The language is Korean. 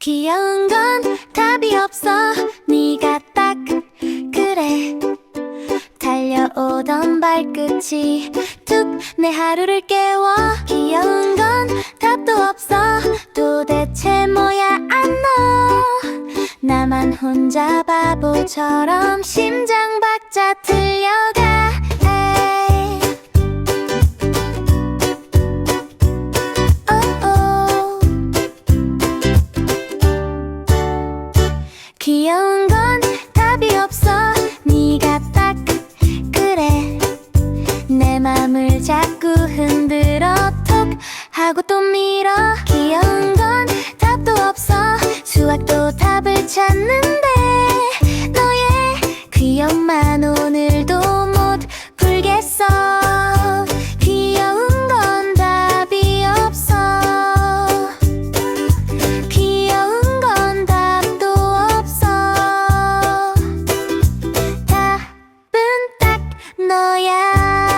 귀여운 건 답이 없어. 네가 딱 그래. 달려오던 발끝이 툭 내 하루를 깨워. 귀여운 건 답도 없어. 도대체 뭐야 안너. 나만 혼자 바보처럼 심장 박자 틀 귀여운 건 답이 없어. 네가 딱 그래. 내 맘을 자꾸 흔들어 톡 하고 또 밀어. 귀여운 건 답도 없어. 수학도 답을 찾는데 너야